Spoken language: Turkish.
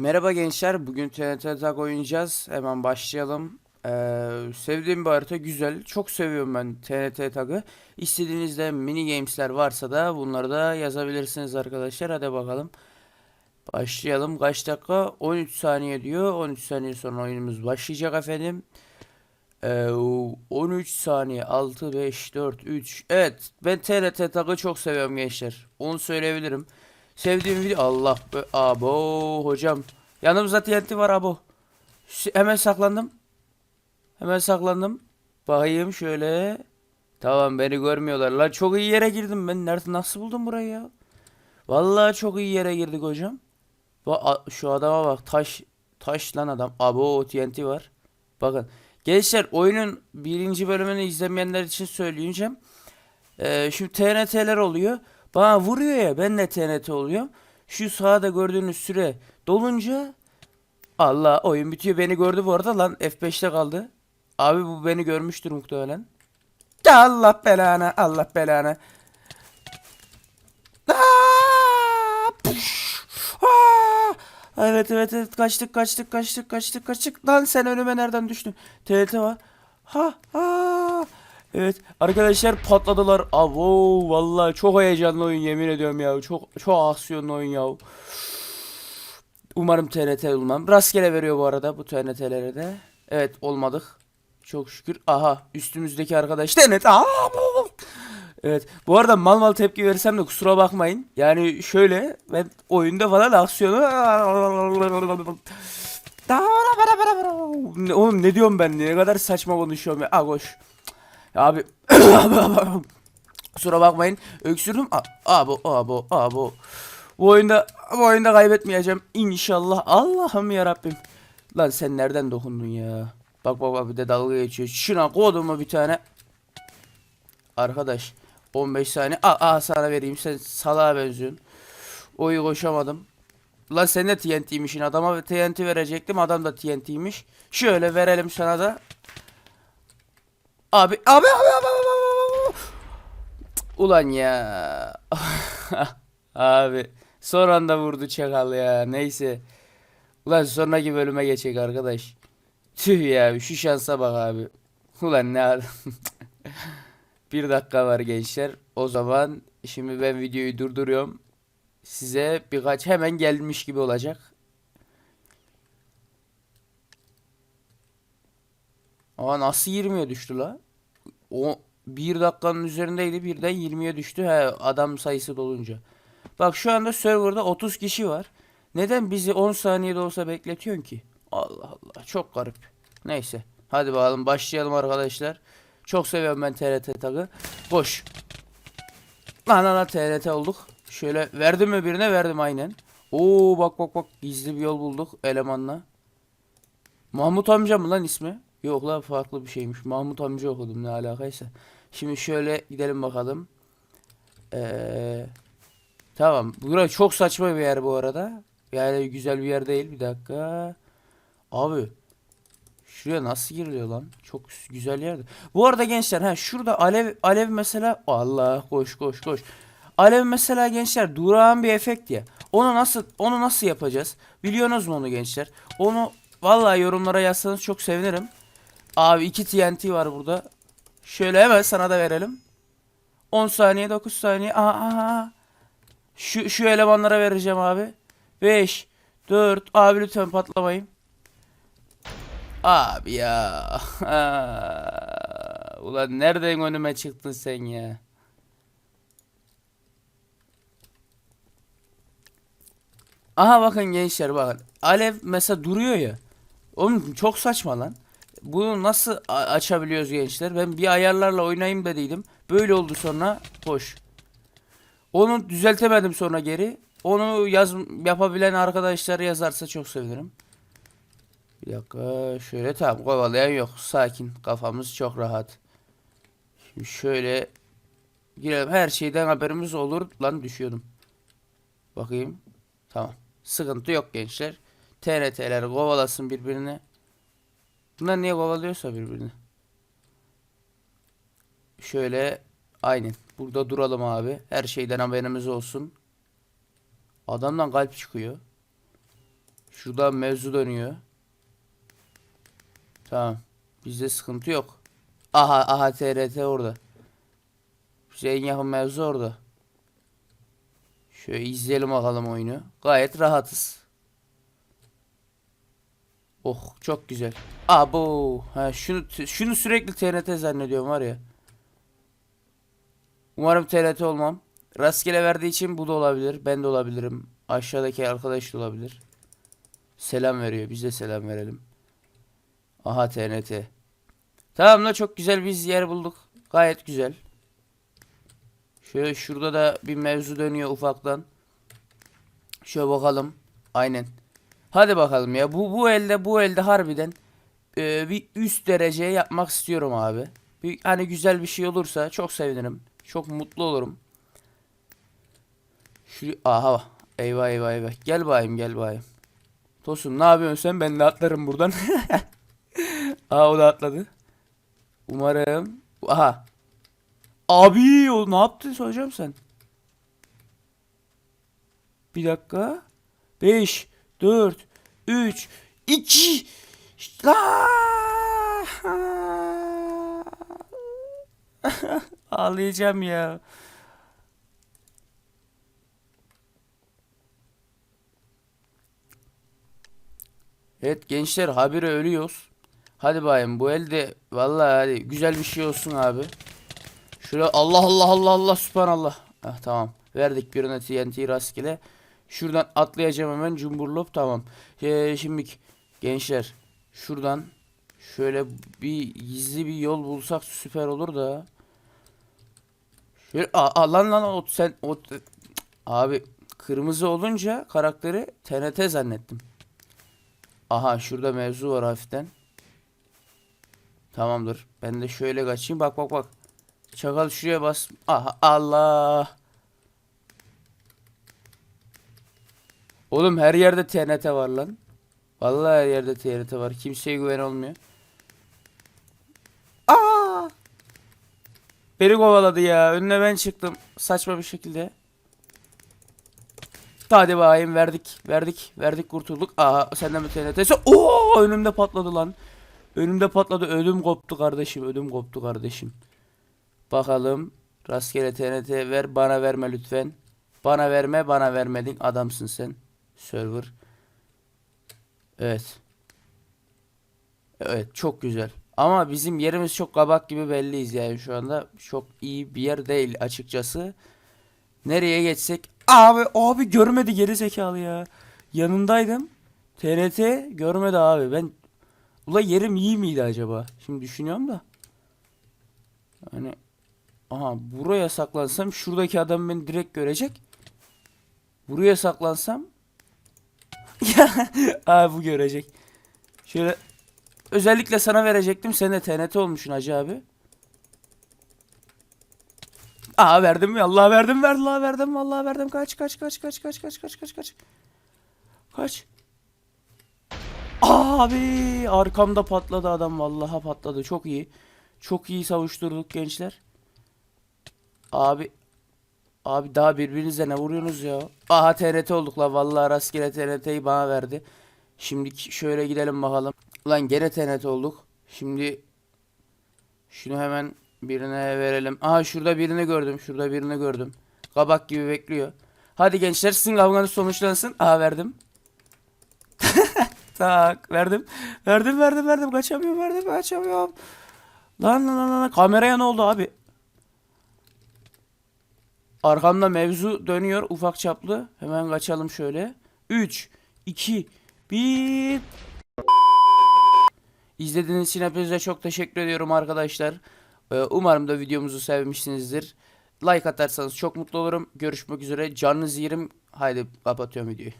Merhaba gençler. Bugün TNT Tag oynayacağız. Hemen başlayalım. Ee, sevdiğim bir harita güzel. Çok seviyorum ben TNT Tag'ı. İstediğinizde mini games'ler varsa da bunları da yazabilirsiniz arkadaşlar. Hadi bakalım. Başlayalım. Kaç dakika? 13 saniye diyor. 13 saniye sonra oyunumuz başlayacak efendim. Ee, 13 saniye 6 5 4 3 Evet ben TRT Tag'ı çok seviyorum gençler Onu söyleyebilirim Sevdiğim video Allah be abo hocam. Yanımızda TNT var abo. Hemen saklandım. Hemen saklandım. Bakayım şöyle. Tamam beni görmüyorlar. Lan çok iyi yere girdim ben. Nerede nasıl buldum burayı ya? Vallahi çok iyi yere girdik hocam. Bak şu adama bak taş Taş lan adam. Abo TNT var. Bakın. Gençler oyunun birinci bölümünü izlemeyenler için söyleyeceğim. Ee, şimdi TNT'ler oluyor. Bana vuruyor ya ben de TNT oluyor. Şu sağda gördüğünüz süre dolunca Allah oyun bitiyor. Beni gördü bu arada lan F5'te kaldı. Abi bu beni görmüştür muhtemelen. Allah belanı Allah! Aa! Evet evet evet kaçtık kaçtık kaçtık kaçtık kaçtık. Lan sen önüme nereden düştün? TRT var. Ha ha. Evet arkadaşlar patladılar. Avo vallahi çok heyecanlı oyun yemin ediyorum ya. Çok çok aksiyonlu oyun ya. Umarım TRT olmam. Rastgele veriyor bu arada bu TRT'lere de. Evet olmadık. Çok şükür. Aha üstümüzdeki arkadaş TRT. Aa, Evet. Bu arada mal mal tepki versem de kusura bakmayın. Yani şöyle ben oyunda falan aksiyonu Oğlum ne diyorum ben ne kadar saçma konuşuyorum ya. Ya abi kusura bakmayın. Öksürdüm. Abo abo abo. Bu oyunda bu oyunda kaybetmeyeceğim inşallah. Allah'ım ya Rabbim. Lan sen nereden dokundun ya? Bak bak bak bir de dalga geçiyor. Şuna kodumu bir tane. Arkadaş 15 saniye. Aa, aa sana vereyim. Sen salağa benziyorsun. Oyu koşamadım. Lan sen de TNT'ymişsin. Adama TNT verecektim. Adam da TNT'ymiş. Şöyle verelim sana da. Abi abi abi abi, abi, abi. Ulan ya. abi son anda vurdu çakal ya. Neyse. Ulan sonraki bölüme geçecek arkadaş. Tüh ya şu şansa bak abi. Ulan ne. Bir dakika var gençler. O zaman şimdi ben videoyu durduruyorum. Size birkaç hemen gelmiş gibi olacak. Aa nasıl 20'ye düştü la? O bir dakikanın üzerindeydi birden 20'ye düştü. He adam sayısı dolunca. Bak şu anda serverda 30 kişi var. Neden bizi 10 saniyede olsa bekletiyorsun ki? Allah Allah çok garip. Neyse. Hadi bakalım başlayalım arkadaşlar. Çok seviyorum ben TRT tagı. Boş. Lan lan TRT olduk. Şöyle verdim mi birine verdim aynen. Oo bak bak bak gizli bir yol bulduk elemanla. Mahmut amca mı lan ismi? Yok lan farklı bir şeymiş. Mahmut amca okudum ne alakaysa. Şimdi şöyle gidelim bakalım. Ee, tamam. Burası çok saçma bir yer bu arada. Yani güzel bir yer değil. Bir dakika. Abi Şuraya nasıl giriliyor lan? Çok güzel yerde. Bu arada gençler ha şurada alev alev mesela Allah koş koş koş. Alev mesela gençler durağan bir efekt ya. Onu nasıl onu nasıl yapacağız? Biliyorsunuz mu onu gençler? Onu vallahi yorumlara yazsanız çok sevinirim. Abi 2 TNT var burada. Şöyle hemen sana da verelim. 10 saniye 9 saniye. Aha, aha. Şu şu elemanlara vereceğim abi. 5 4 abi lütfen patlamayın. Abi ya. Ulan nereden önüme çıktın sen ya? Aha bakın gençler bakın. Alev mesela duruyor ya. Oğlum çok saçma lan. Bunu nasıl açabiliyoruz gençler? Ben bir ayarlarla oynayayım dediydim. Böyle oldu sonra boş. Onu düzeltemedim sonra geri. Onu yaz yapabilen arkadaşlar yazarsa çok sevinirim. Bir dakika şöyle tamam kovalayan yok. Sakin kafamız çok rahat. Şimdi şöyle girelim her şeyden haberimiz olur. Lan düşüyordum. Bakayım. Tamam. Sıkıntı yok gençler. TRT'ler kovalasın birbirini. Bunlar niye kovalıyorsa birbirini. Şöyle aynen. Burada duralım abi. Her şeyden haberimiz olsun. Adamdan kalp çıkıyor. Şurada mevzu dönüyor. Tamam. Bizde sıkıntı yok. Aha aha TRT orada. Bize en yakın mevzu orada. Şöyle izleyelim bakalım oyunu. Gayet rahatız. Oh çok güzel. Abo. Ha şunu şunu sürekli TRT zannediyorum var ya. Umarım TRT olmam. Rastgele verdiği için bu da olabilir. Ben de olabilirim. Aşağıdaki arkadaş da olabilir. Selam veriyor. Biz de selam verelim. Aha TNT. Tamam da çok güzel bir yer bulduk. Gayet güzel. Şöyle şurada da bir mevzu dönüyor ufaktan. Şöyle bakalım. Aynen. Hadi bakalım ya. Bu bu elde bu elde harbiden e, bir üst dereceye yapmak istiyorum abi. Bir hani güzel bir şey olursa çok sevinirim. Çok mutlu olurum. Şu aha eyvah eyvah eyvah. Gel bayım gel bayım. Tosun ne yapıyorsun sen? Ben de atlarım buradan. Aa o da atladı. Umarım. Aha. Abi o ne yaptın hocam sen? Bir dakika. 5 4 3 2 La! Ağlayacağım ya. Evet gençler habire ölüyoruz. Hadi bayım bu elde vallahi hadi güzel bir şey olsun abi. Şöyle Allah Allah Allah Allah subhanallah. Ah tamam. Verdik birine TNT rastgele. Şuradan atlayacağım hemen cumburlop tamam. Ee, şimdi gençler şuradan şöyle bir gizli bir yol bulsak süper olur da. Şöyle aa, aa, lan lan o sen o abi kırmızı olunca karakteri TNT zannettim. Aha şurada mevzu var hafiften. Tamamdır. Ben de şöyle kaçayım. Bak bak bak. Çakal şuraya bas. Aha Allah. Oğlum her yerde TNT var lan. Vallahi her yerde TNT var. Kimseye güven olmuyor. Aa! Beni kovaladı ya. Önüne ben çıktım. Saçma bir şekilde. Hadi bakayım verdik. Verdik. Verdik kurtulduk. Aha senden bir TNT'si. Oo önümde patladı lan. Önümde patladı. Ödüm koptu kardeşim. Ödüm koptu kardeşim. Bakalım. Rastgele TNT ver. Bana verme lütfen. Bana verme. Bana vermedin. Adamsın sen. Server. Evet. Evet çok güzel. Ama bizim yerimiz çok kabak gibi belliyiz yani şu anda. Çok iyi bir yer değil açıkçası. Nereye geçsek? Abi abi görmedi geri zekalı ya. Yanındaydım. TRT görmedi abi. Ben Ula yerim iyi miydi acaba? Şimdi düşünüyorum da. Hani aha buraya saklansam şuradaki adam beni direkt görecek. Buraya saklansam ya abi bu görecek. Şöyle özellikle sana verecektim. Sen de TNT olmuşsun hacı abi. Aa verdim mi? Allah verdim ver Allah verdim vallahi verdim. Kaç kaç kaç kaç kaç kaç kaç kaç kaç. Kaç. Abi arkamda patladı adam vallahi patladı. Çok iyi. Çok iyi savuşturduk gençler. Abi Abi daha birbirinize ne vuruyorsunuz ya? Aha TRT olduk la vallahi rastgele TRT'yi bana verdi. Şimdi şöyle gidelim bakalım. Lan gene TRT olduk. Şimdi şunu hemen birine verelim. Aha şurada birini gördüm. Şurada birini gördüm. Kabak gibi bekliyor. Hadi gençler sizin kavganız sonuçlansın. Aha verdim. Tak verdim. Verdim verdim verdim. Kaçamıyorum verdim kaçamıyorum. Lan lan lan lan. Kameraya ne oldu abi? Arkamda mevzu dönüyor ufak çaplı. Hemen kaçalım şöyle. 3, 2, 1. İzlediğiniz için hepinize çok teşekkür ediyorum arkadaşlar. Ee, Umarım da videomuzu sevmişsinizdir. Like atarsanız çok mutlu olurum. Görüşmek üzere. Canınızı yerim. Haydi kapatıyorum videoyu.